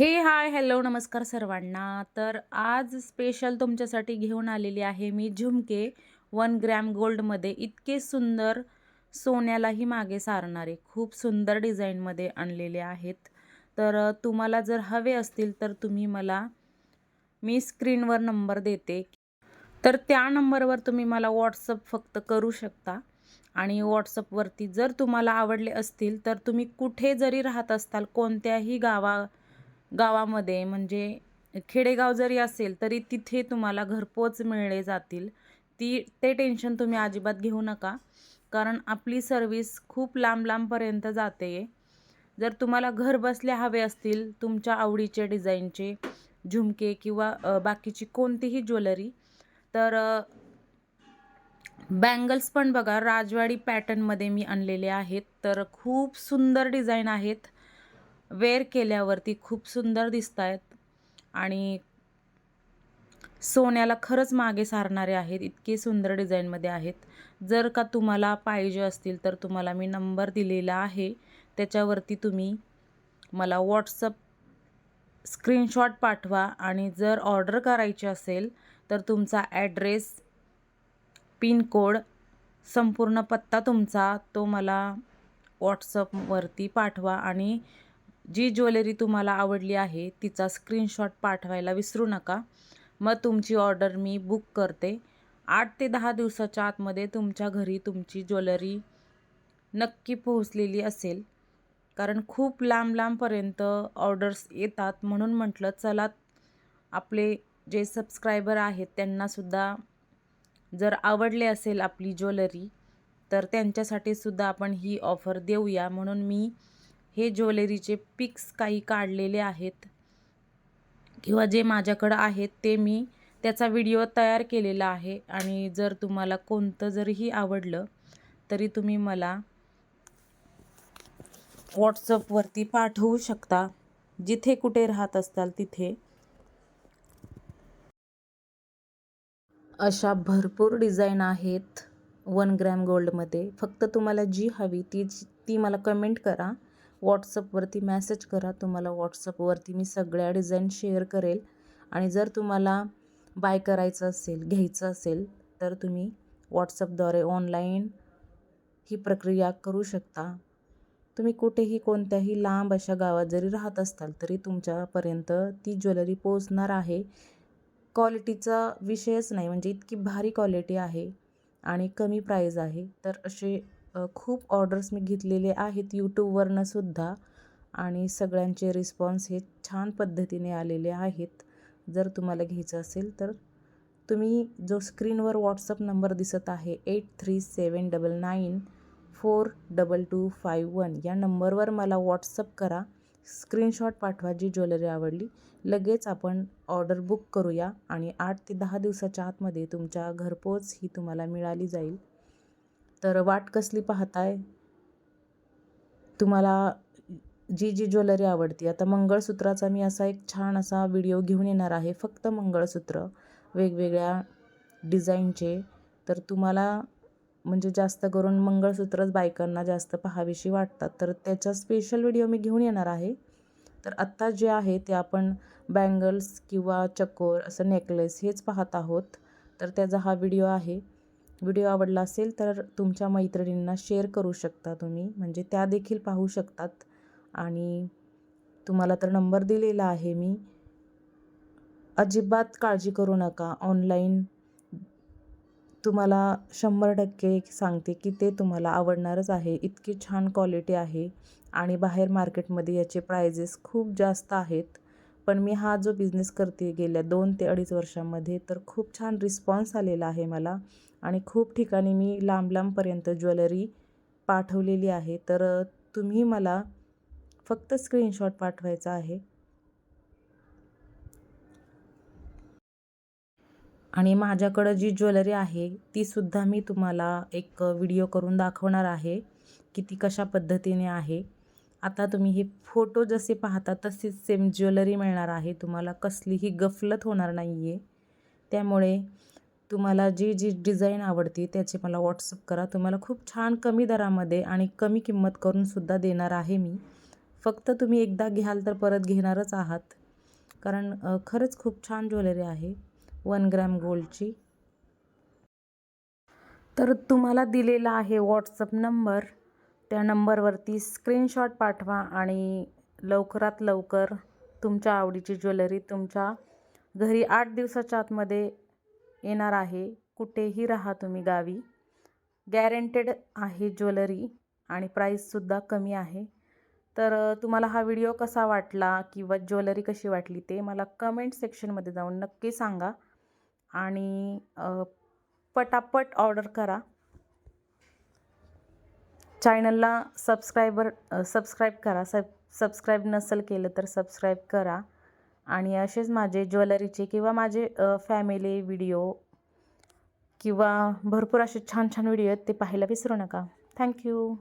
हे hi hello नमस्कार सर्वांना. तर आज स्पेशल तुमच्यासाठी घेऊन आलेली आहे मी झुमके वन ग्रॅम गोल्डमध्ये इतके सुंदर सोन्यालाही मागे सारणारे खूप सुंदर डिझाईनमध्ये आणलेले आहेत. तर तुम्हाला जर हवे असतील तर तुम्ही मला मी स्क्रीनवर नंबर देते. तर त्या नंबरवर तुम्ही मला व्हॉट्सअप फक्त करू शकता. आणि व्हॉट्सअपवरती जर तुम्हाला आवडले असतील तर तुम्ही कुठे जरी राहत असताल कोणत्याही गावा गावामध्ये म्हणजे खेडेगाव जरी असेल तरी तिथे तुम्हाला घरपोच मिळले जातील. ती ते टेन्शन तुम्ही अजिबात घेऊ नका. कारण आपली सर्विस खूप लांब लांबपर्यंत जाते. जर तुम्हाला घर बसल्या हवे असतील तुमच्या आवडीचे डिझाईनचे झुमके किंवा बाकीची कोणतीही ज्वेलरी तर बँगल्स पण बघा राजवाडी पॅटर्नमध्ये मी आणलेले आहेत. तर खूप सुंदर डिझाईन आहेत. वेअर केल्यावरती खूप सुंदर दिसत आहेत आणि सोन्याला खरंच मागे सारणारे आहेत इतके सुंदर डिझाईनमध्ये आहेत. जर का तुम्हाला पाहिजे असतील तर तुम्हाला मी नंबर दिलेला आहे. त्याच्यावरती तुम्ही मला व्हॉट्सअप स्क्रीनशॉट पाठवा आणि जर ऑर्डर करायची असेल तर तुमचा ॲड्रेस पिनकोड संपूर्ण पत्ता तुमचा तो मला व्हॉट्सअपवरती पाठवा आणि जी ज्वेलरी तुम्हाला आवडली आहे तिचा स्क्रीनशॉट पाठवायला विसरू नका. मग तुमची ऑर्डर मी बुक करते. आठ ते दहा दिवसाच्या आतमध्ये तुमच्या घरी तुमची ज्वेलरी नक्की पोहोचलेली असेल. कारण खूप लांब लांबपर्यंत ऑर्डर्स येतात म्हणून म्हटलं चला आपले जे सबस्क्रायबर आहेत त्यांनासुद्धा जर आवडले असेल आपली ज्वेलरी तर त्यांच्यासाठी सुद्धा आपण ही ऑफर देऊया. म्हणून मी हे ज्वेलरीचे पिक्स काही काढलेले आहेत. किंवा जे माझ्याकडं आहेत ते मी त्याचा व्हिडिओ तयार केलेला आहे. आणि जर तुम्हाला कोणतं जरीही आवडलं तरी तुम्ही मला व्हॉट्सअपवरती पाठवू शकता. जिथे कुठे राहत असताल तिथे. अशा भरपूर डिझाईन आहेत वन ग्रॅम गोल्डमध्ये. फक्त तुम्हाला जी हवी ती ती मला कमेंट करा. व्हॉट्सअपवरती मॅसेज करा. तुम्हाला व्हॉट्सअपवरती मी सगळ्या डिझाईन शेअर करेल. आणि जर तुम्हाला बाय करायचं असेल घ्यायचं असेल तर तुम्ही व्हॉट्सअपद्वारे ऑनलाईन ही प्रक्रिया करू शकता. तुम्ही कुठेही कोणत्याही लांब अशा गावात जरी राहत असताल तरी तुमच्यापर्यंत ती ज्वेलरी पोचणार आहे. क्वालिटीचा विषयच नाही म्हणजे इतकी भारी क्वालिटी आहे आणि कमी प्राईज आहे. तर असे खूप ऑर्डर्स मी घेतलेले आहेत यूट्यूबवरनंसुद्धा आणि सगळ्यांचे रिस्पॉन्स हे छान पद्धतीने आलेले आहेत. जर तुम्हाला घ्यायचं असेल तर तुम्ही जो स्क्रीनवर व्हॉट्सअप नंबर दिसत आहे eight three seven double nine four double two five one या नंबरवर मला व्हॉट्सअप करा. स्क्रीनशॉट पाठवा जी ज्वेलरी आवडली. लगेच आपण ऑर्डर बुक करूया आणि आठ ते दहा दिवसाच्या आतमध्ये तुमच्या घरपोच ही तुम्हाला मिळाली जाईल. तर वाट कसली पाहताय? तुम्हाला जी जी ज्वेलरी आवडती. आता मंगळसूत्राचा मी असा एक छान असा व्हिडिओ घेऊन येणार आहे. फक्त मंगळसूत्र वेगवेगळ्या डिझाईनचे. तर तुम्हाला म्हणजे जास्त करून मंगळसूत्रच बायकांना जास्त पहावीशी वाटतात. तर त्याचा स्पेशल व्हिडिओ मी घेऊन येणार आहे. तर आत्ता जे आहे ते आपण बँगल्स किंवा चकोर असं नेकलेस हेच पाहत आहोत. तर त्याचा हा व्हिडिओ आहे. व्हिडिओ आवडला असेल तर तुमच्या मैत्रिणींना शेअर करू शकता तुम्ही. म्हणजे त्या देखील पाहू शकतात. आणि तुम्हाला तर नंबर दिलेला आहे मी. अजिबात काळजी करू नका. ऑनलाईन तुम्हाला शंभर टक्के सांगते की ते तुम्हाला आवडणारच आहे. इतकी छान क्वालिटी आहे. आणि बाहेर मार्केटमध्ये याचे प्रायझेस खूप जास्त आहेत. पण मी हा जो बिझनेस करते गेल्या दोन ते अडीच वर्षामध्ये तर खूप छान रिस्पॉन्स आलेला आहे मला. आणि खूप ठिकाणी मी लांब लांबपर्यंत ज्वेलरी पाठवलेली आहे. तर तुम्ही मला फक्त स्क्रीनशॉट पाठवायचा आहे. आणि माझ्याकडं जी ज्वेलरी आहे तीसुद्धा मी तुम्हाला एक व्हिडिओ करून दाखवणार आहे की ती कशा पद्धतीने आहे. आता तुम्ही हे फोटो जसे पाहता तशीच सेम ज्वेलरी मिळणार आहे. तुम्हाला कसलीही गफलत होणार नाही आहे त्यामुळे तुम्हाला जी जी डिझाईन आवडते त्याचे मला व्हॉट्सअप करा. तुम्हाला खूप छान कमी दरामध्ये आणि कमी किंमत करूनसुद्धा देणार आहे मी. फक्त तुम्ही एकदा घ्याल तर परत घेणारच आहात. कारण खरंच खूप छान ज्वेलरी आहे. वन ग्रॅम गोल्डची. तर तुम्हाला दिलेला आहे व्हॉट्सअप नंबर. त्या नंबरवरती स्क्रीनशॉट पाठवा आणि लवकरात लवकर तुमच्या आवडीची ज्वेलरी तुमच्या घरी आठ दिवसाच्या आतमध्ये येणार आहे. कुठेही राहा तुम्ही गावी. गॅरंटेड आहे ज्वेलरी आणि प्राईससुद्धा कमी आहे. तर तुम्हाला हा व्हिडिओ कसा वाटला किंवा ज्वेलरी कशी वाटली ते मला कमेंट सेक्शनमध्ये जाऊन नक्की सांगा. आणि पटापट ऑर्डर करा. चॅनलला सबस्क्रायबर सबस्क्राईब करा. सब सबस्क्राईब नसेल केलं तर सबस्क्राईब करा. आणि असेच माझे ज्वेलरीचे किंवा माझे फॅमिली व्हिडिओ किंवा भरपूर असे छान छान व्हिडिओ आहेत ते पाहायला विसरू नका. थँक्यू